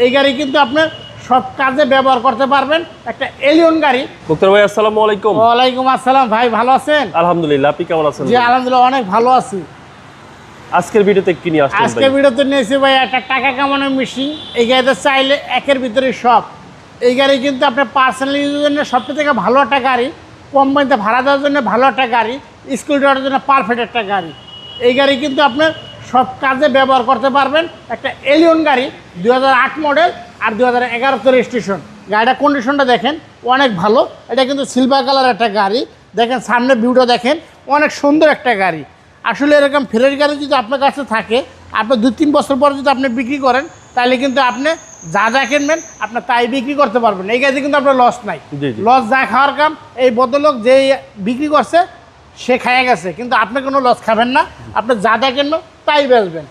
এই গাড়ি কিন্তু আপনার সব কাজে ব্যবহার করতে পারবেন। একটা এলিয়ন গাড়ি। মুক্তার ভাই আসসালামু আলাইকুম। ওয়ালাইকুম আসসালাম ভাই ভালো আছেন? আলহামদুলিল্লাহ আপনি কেমন আছেন জি আলহামদুলিল্লাহ অনেক ভালো আছি। আজকের ভিডিওতে কি নিয়ে আসছেন আজকে ভাই? ভিডিওতে নিয়েছি ভাই একটা টাকা কামানোর মেশিন এই গাড়িতে চাইলে একের ভিতরে সব। এই গাড়ি কিন্তু আপনার পার্সোনাল ইউজের জন্য সবচেয়ে থেকে ভালো একটা গাড়ি। কোম্পানিতে ভাড়া দেওয়ার জন্য ভালো একটা গাড়ি। স্কুল যাওয়ার জন্য পারফেক্ট একটা গাড়ি। এই গাড়ি কিন্তু আপনার সব কাজে ব্যবহার করতে পারবেন একটা এলিয়ন গাড়ি দু হাজার আট মডেল আর দু হাজার এগারোতে রেজিস্ট্রেশন গাড়িটার কন্ডিশনটা দেখেন অনেক ভালো। এটা কিন্তু সিলভার কালার একটা গাড়ি। দেখেন সামনে ভিউটা দেখেন অনেক সুন্দর একটা গাড়ি। আসলে এরকম ফ্রেশ গাড়ি যদি আপনার কাছে থাকে আপনি দু তিন বছর পর যদি আপনি বিক্রি করেন তাহলে কিন্তু আপনি যা যা কিনবেন আপনার তাই বিক্রি করতে পারবেন। এই গাড়িতে কিন্তু আপনার লস নাই। লস যা খাওয়ার কাম এই বদলোক যে বিক্রি করছে সে খাইয়ে গেছে। কিন্তু আপনি কোনো লস খাবেন না। আপনি যা যা কিনবেন তাই বেচবেন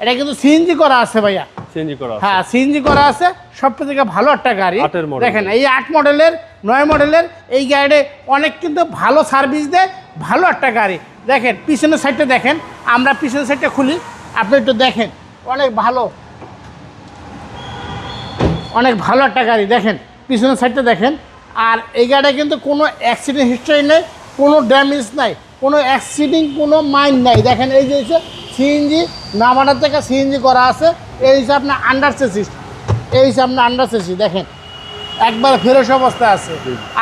এটা কিন্তু সিএনজি করা আছে ভাইয়া। চেঞ্জ করা হ্যাঁ সিএনজি করা আছে। সব থেকে ভালো একটা গাড়ি। দেখেন এই আট মডেলের নয় মডেলের এই গাড়ি অনেক কিন্তু ভালো সার্ভিস দেয় ভালো একটা গাড়ি। দেখেন পিছনের সাইডটা দেখেন। আমরা পিছনের সাইডটা খুলি। আপনি একটু দেখেন অনেক ভালো। অনেক ভালো একটা গাড়ি দেখেন। পিছনের সাইডটা দেখেন। আর এই গাড়িটা কিন্তু কোনো অ্যাক্সিডেন্ট হিস্টরি নেই কোনো ড্যামেজ নাই কোনো অ্যাক্সিডেন্ট কোনো মাইন্ড নাই। দেখেন এই যে সিএনজি নামানোর থেকে সিএনজি করা আছে। এই হচ্ছে আপনার আন্ডার এই হচ্ছে আপনার আন্ডার দেখেন। একবার ফ্রেশ অবস্থা আছে।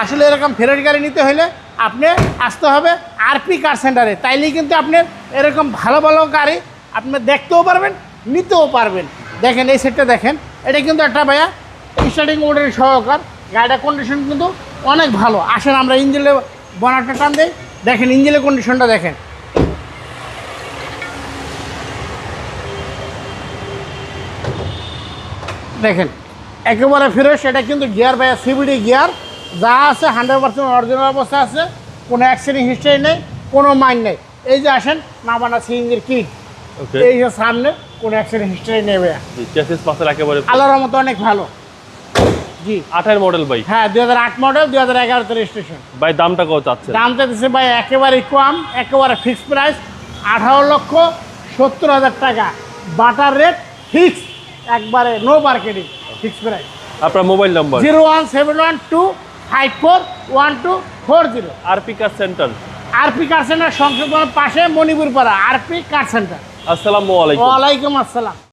আসলে এরকম ফ্রেশ গাড়ি নিতে হলে আপনি আসতে হবে আরপি কার সেন্টারে তাইলেই কিন্তু আপনি এরকম ভালো ভালো গাড়ি আপনি দেখতেও পারবেন নিতেও পারবেন। দেখেন এই সেটটা দেখেন। এটা কিন্তু একটা ভাইয়া স্টার্টিং মোডের সহকার। গাড়িটার কন্ডিশন কিন্তু অনেক ভালো। আসেন আমরা ইঞ্জিনে বনারটা টান দিই। দেখেন ইঞ্জিনের কন্ডিশনটা দেখেন। দেখেন একেবারে ফ্রেশ এটা কিন্তু গিয়ার ভাইয়া সিবিডি গিয়ার যা আছে হান্ড্রেড পার্সেন্ট অরিজিনাল অবস্থা আছে কোনো অ্যাক্সিডেন্ট হিস্ট্রি নেই কোনো মাইন নেই। এই যে আসেন নামানা সিএনজির কিট এই যে সামনে কোনো অ্যাক্সিডেন্ট হিস্ট্রি নেই ভাইয়া। একেবারে আল্লাহর মতো অনেক ভালো। জি। আটের মডেল ভাই। হ্যাঁ দুই হাজার আট মডেল দুই হাজার এগারোতে রেজিস্ট্রেশন ভাই দামটা কত চাচ্ছেন? দাম চাইতেছে ভাই একেবারে কম একেবারে ফিক্সড প্রাইস আঠারো লক্ষ সত্তর হাজার টাকা। বাটার রেট ফিক্স একবারে নো মার্কেটিং ফিক্স প্রাইস আপনার mobile number zero one seven one two five four one two four zero R P car centre R P car centre সংশোধনের পাশে মণিপুর পাড়া আরপি কার সেন্টার আসসালামু আলাইকুম। ওয়ালাইকুম আসসালাম।